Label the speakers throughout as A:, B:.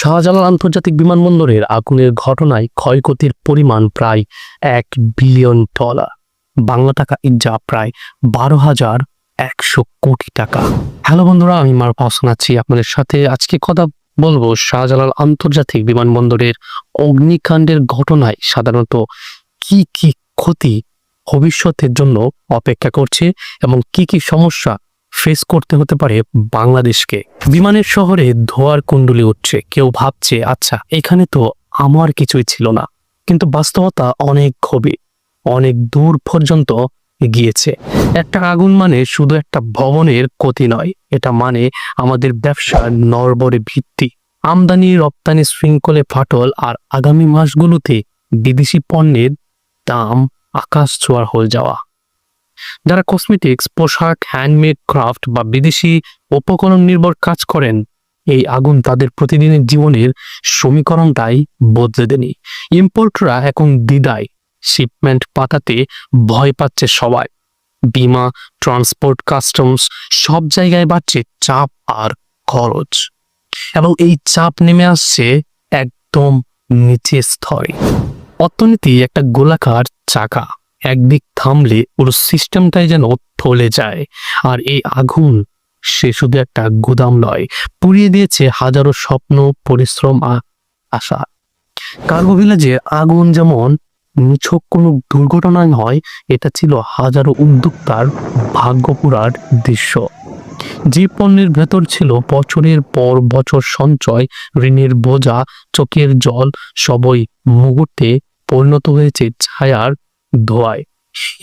A: শাহজালাল আন্তর্জাতিক বিমানবন্দরের আগুনের ঘটনায় ক্ষয়ক্ষতির পরিমাণ প্রায় এক বিলিয়ন ডলার। বাংলা টাকা যা প্রায় বারো হাজার একশো কোটি টাকা। হ্যালো বন্ধুরা, আমি মার হাসান আছি আপনাদের সাথে। আজকে কথা বলব শাহজালাল আন্তর্জাতিক বিমানবন্দরের অগ্নিকাণ্ডের ঘটনায় সাধারণত কি কি ক্ষতি ভবিষ্যতের জন্য অপেক্ষা করছে এবং কি কি সমস্যা ফেস করতে হতে পারে বাংলাদেশকে। বিমানের শহরে ধোয়ার কুণ্ডলি উঠছে, কেউ ভাবছে আচ্ছা এখানে তো আমার কিছুই ছিল না। কিন্তু বাস্তবতা অনেক গভীর, অনেক দূর পর্যন্ত গিয়েছে। একটা আগুন মানে শুধু একটা ভবনের ক্ষতি নয়, এটা মানে আমাদের ব্যবসার নরবরে ভিত্তি। আমদানি, রপ্তানি, শৃঙ্খলে ফাটল আর আগামী মাসগুলোতে বিদেশি পণ্যের দাম আকাশ ছোঁয়ার হয়ে যাওয়া। যারা কসমেটিক্স পোশাক হ্যান্ডমেড ক্রাফট বা বিদেশি উপকরণ নির্ভর কাজ করেন, এই আগুন তাদের প্রতিদিনের জীবনের সমীকরণটাই বদলে দেনি ইম্পোর্টরা এখন দ্বিধায় শিপমেন্ট পাতাতে ভয় পাচ্ছে সবাই। বিমা ট্রান্সপোর্ট কাস্টমস সব জায়গায় বাড়ছে চাপ আর খরচ। এবং এই চাপ নেমে আসছে একদম নিচের স্তরে। অর্থনীতি একটা গোলাকার চাকা। একদিক থামলে পুরো সিস্টেমটাই যেন থলে যায়। আর এই আগুন, সে শুধু একটা গুদাম নয়, পুড়িয়ে দিয়েছে হাজারো স্বপ্ন, পরিশ্রম আশা। কার্গো ভিলেজে আগুন যেমন নিছক কোনো দুর্ঘটনা নয় এটা ছিল হাজারো উদ্যোক্তার ভাগ্যপুরার দৃশ্য। যে পণ্যের ভেতর ছিল বছরের পর বছর সঞ্চয়, ঋণের বোঝা, চোখের জল, সবই মুহূর্তে পরিণত হয়েছে ছায়ার ধোয়ায়।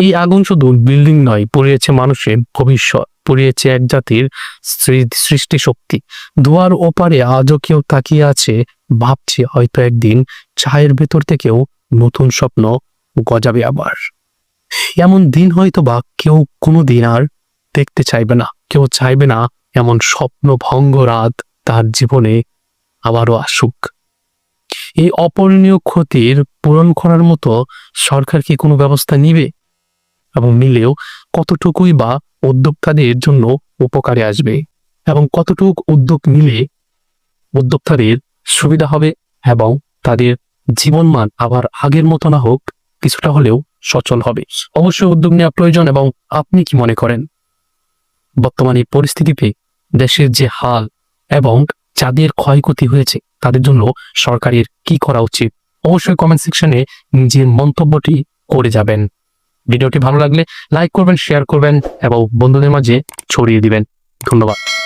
A: এই আগুন শুধু বিল্ডিং নয়, পুড়িয়েছে মানুষের ভবিষ্যৎ, পুড়িয়েছে এক জাতির সৃষ্টি শক্তি ধোয়ার ওপারে আজও কেউ তাকিয়ে আছে, ভাবছে হয়তো একদিন ছায়ের ভেতর থেকেও নতুন স্বপ্ন গজাবে আবার। এমন দিন হয়তো বা কেউ কোনোদিন আর দেখতে চাইবে না, কেউ চাইবে না এমন স্বপ্ন ভঙ্গ রাত তার জীবনে আবারও আসুক। এই অপরণীয় ক্ষতির পূরণ করার মতো সরকার কি কোনো ব্যবস্থা নিবে? এবং নিলেও কতটুকুই বা উদ্যোক্তাদের জন্য উপকারে আসবে? এবং কতটুক উদ্যোগ নিলে উদ্যোক্তাদের সুবিধা হবে এবং তাদের জীবনমান আবার আগের মতো না হোক, কিছুটা হলেও সচল হবে? অবশ্যই উদ্যোগ নেওয়া প্রয়োজন এবং আপনি কি মনে করেন? বর্তমানে এই পরিস্থিতিতে দেশের যে হাল এবং যাদের ক্ষয়ক্ষতি হয়েছে, তাদের জন্য সরকারের কি করা উচিত? অবশ্যই কমেন্ট সেকশনে নিজের মন্তব্যটি করে যাবেন। ভিডিওটি ভালো লাগলে লাইক করবেন শেয়ার করবেন এবং বন্ধুদের মাঝে ছড়িয়ে দিবেন। ধন্যবাদ।